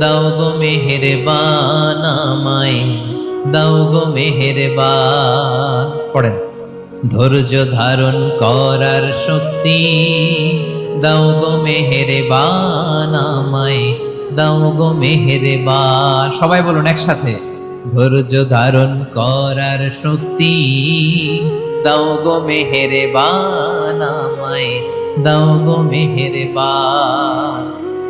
দাও গো মেহেরবান আমায়, দাও গো মেহেরবান। পড়েন। ধৈর্য ধারণ করার শক্তি, দাও গো মেহেরবান আমায়, দাও গো মেহেরবান। সবাই বলুন একসাথে। ধৈর্য ধারণ করার শক্তি, দাও গো মেহেরবান আমায়, দাও গো মেহেরবান।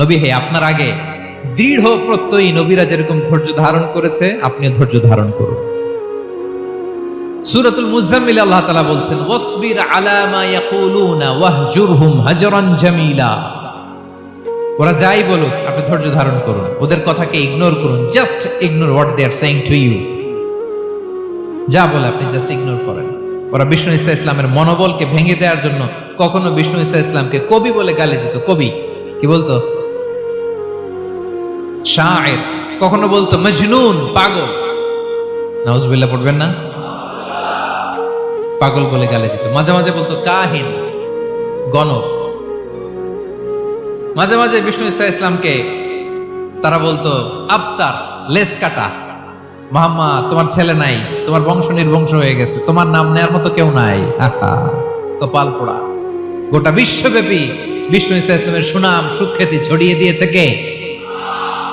নবী হে, আপনার আগে দৃঢ় প্রত্যয়ী নবীরা যেরকম ধৈর্য ধারণ করেছে, আপনিও ধৈর্য ধারণ করুন। সূরাতুল মুজাম্মিল আল্লাহ তাআলা বলছেন, ওয়াসবির আলা মা ইয়াকুলুনা ওয়াহজুরহুম হাজরান জামিলা। ওরা যাই বলুক, আপনি ধৈর্য ধারণ করুন। ওদের কথাকে ইগনোর করুন, just ignore what they are saying to you. যা বলে আপনি জাস্ট ইগনোর করেন। ওরা বিষ্ণু ইসা ইসলামের মনোবলকে ভেঙে দেওয়ার জন্য কখনো বিষ্ণু ইসা ইসলামকে কবি বলে গালি দিত। কবি? কি বলতো? শায়ের, কখনো বলতো মজনুন, পাগল। নাউজুবিল্লাহ পড়বেন না? পাগল বলে গালি দিত। মাঝে মাঝে বলতো কাহিন, গণক। মাঝে মাঝে বিষ্ণু ইসা ইসলামকে তারা বলতো আবতার, লেস কাটা। মাহাম্মা, তোমার ছেলে নাই, তোমার বংশ নির্বংশ হয়ে গেছে, তোমার নাম নেয়ার মতো কেউ নাই। আহা, কপাল পোড়া। গোটা বিশ্বব্যাপী বিষ্ণু ইসা ইসলামের সুনাম, সুখ্যাতি ছড়িয়ে দিয়েছে কে?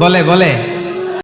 বলে বলে।